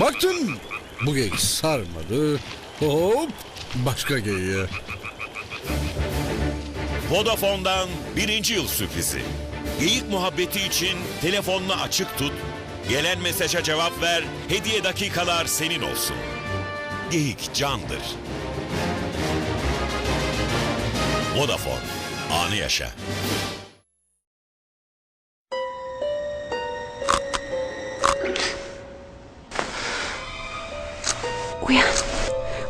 Baktın bu geyik sarmadı. Hop başka geyiğe. Vodafone'dan birinci yıl sürprizi. Geyik muhabbeti için telefonunu açık tut, gelen mesaja cevap ver, hediye dakikalar senin olsun. Geyik candır. Vodafone, anı yaşa. Uyan.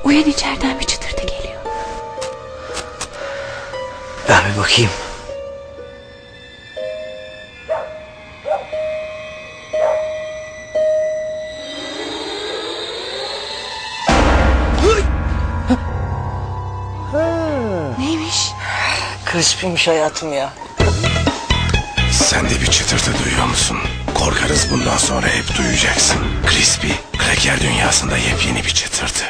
Uyan içeriden bir çıtırtı geliyor. Ben bir bakayım. Crispy'miş hayatım ya. Sen de bir çıtırtı duyuyor musun? Korkarız bundan sonra hep duyacaksın. Crispy, kraker dünyasında yepyeni bir çıtırtı.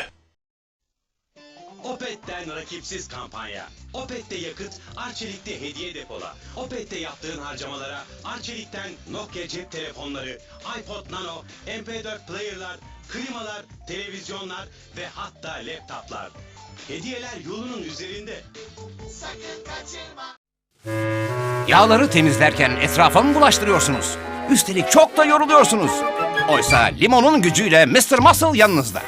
Opet'ten rakipsiz kampanya. Opet'te yakıt, Arçelik'te hediye depola. Opet'te yaptığın harcamalara Arçelik'ten Nokia cep telefonları, iPod Nano, MP4 player'lar, klimalar, televizyonlar ve hatta laptoplar. Hediyeler yolunun üzerinde. Yağları temizlerken etrafa mı bulaştırıyorsunuz? Üstelik çok da yoruluyorsunuz. Oysa limonun gücüyle Mr. Muscle yanınızda.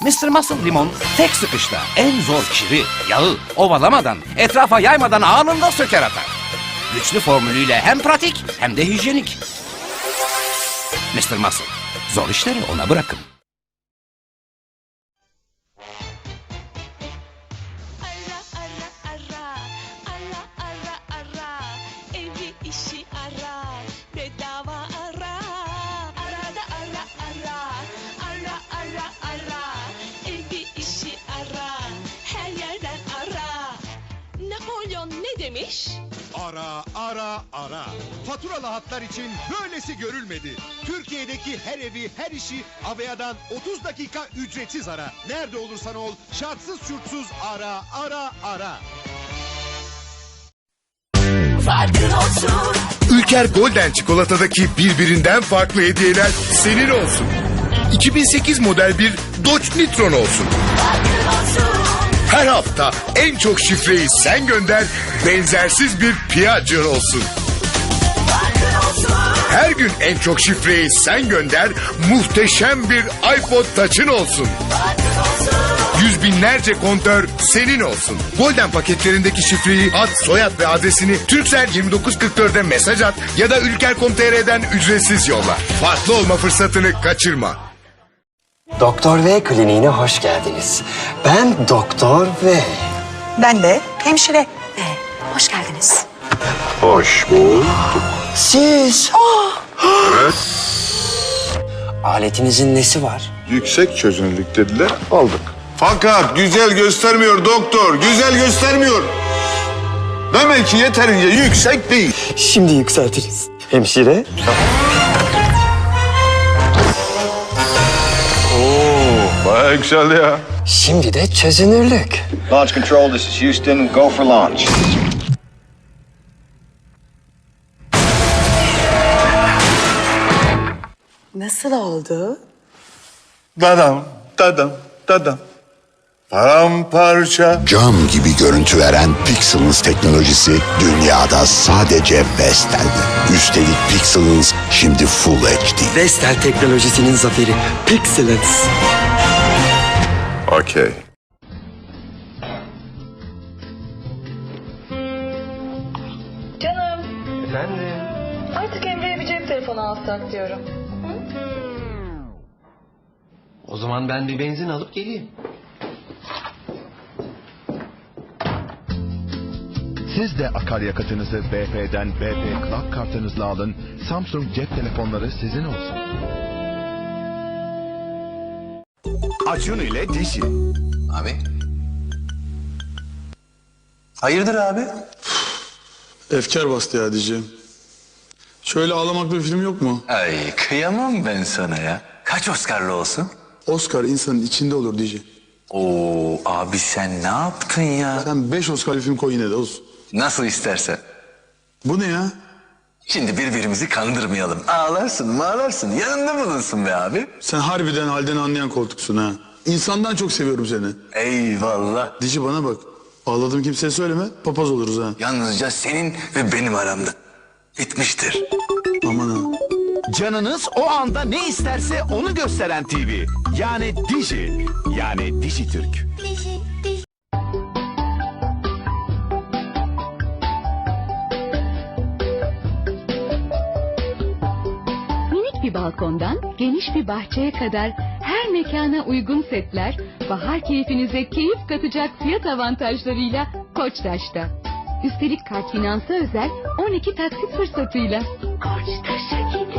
Mr. Muscle limon tek sıkışta en zor kiri, yağı ovalamadan, etrafa yaymadan anında söker atar. Güçlü formülüyle hem pratik hem de hijyenik. Mr. Muscle, zor işleri ona bırakın. Demiş? Ara ara ara. Faturalı hatlar için böylesi görülmedi. Türkiye'deki her evi, her işi Avea'dan 30 dakika ücretsiz ara. Nerede olursan ol, şartsız şurtsuz ara ara ara. Ülker Golden çikolatadaki birbirinden farklı hediyeler senin olsun. 2008 model bir Dodge Nitron olsun. Her hafta en çok şifreyi sen gönder, benzersiz bir Piaggio olsun. Her gün en çok şifreyi sen gönder, muhteşem bir iPod Touch'ın olsun. Yüz binlerce kontör senin olsun. Golden paketlerindeki şifreyi ad, soyad ve adresini Türksel 2944'e mesaj at ya da ülker.com.tr'den ücretsiz yolla. Farklı olma fırsatını kaçırma. Doktor V kliniğine hoş geldiniz. Ben Doktor V. Ben de hemşire. Ee, hoş geldiniz. Hoş bulduk. Siz. Aletinizin nesi var? Yüksek çözünürlük dediler, aldık. Fakat güzel göstermiyor doktor, güzel göstermiyor. Demek ki yeterince yüksek değil. Şimdi yükseltiriz. Hemşire. Oo, bayağı yükseldi ya. Şimdi de çözünürlük. Launch control, this is Houston. Go for launch. Nasıl oldu? Dadam, dadam, dadam. Paramparça. Cam gibi görüntü veren Pixelens teknolojisi dünyada sadece Vestel'de. Üstelik Pixelens şimdi Full HD. Vestel teknolojisinin zaferi. Pixelens. Okey. Canım. Efendim? Artık Emre'ye bir cep telefonu alsak diyorum. O zaman ben bir benzin alıp geleyim. Siz de akaryakıtınızı BP'den BP Club kartınızla alın. Samsung cep telefonları sizin olsun. Acun ile Dişi. Abi. Hayırdır abi? Efkar bastı ya diyeceğim. Şöyle ağlamaklı bir film yok mu? Ay kıyamam ben sana ya. Kaç Oscar'lı olsun? Oscar insanın içinde olur diyeceğim. Oo abi sen ne yaptın ya? Sen 5 Oscar bir film koy yine de olsun. Nasıl istersen. Bu ne ya? Şimdi birbirimizi kandırmayalım. Ağlarsın mağlarsın yanında bulunsun be abi. Sen harbiden halden anlayan koltuksun ha. İnsandan çok seviyorum seni. Eyvallah. Dici bana bak. Ağladım kimseye söyleme. Papaz oluruz ha. Yalnızca senin ve benim aramda. Bitmiştir. Aman ha. Canınız o anda ne isterse onu gösteren TV. Yani Diji. Yani Dijitürk. Minik balkondan geniş bir bahçeye kadar her mekana uygun setler, bahar keyfinize keyif katacak fiyat avantajlarıyla Koçtaş'ta. Üstelik kart finansı özel 12 taksit fırsatıyla. Koçtaş'a ev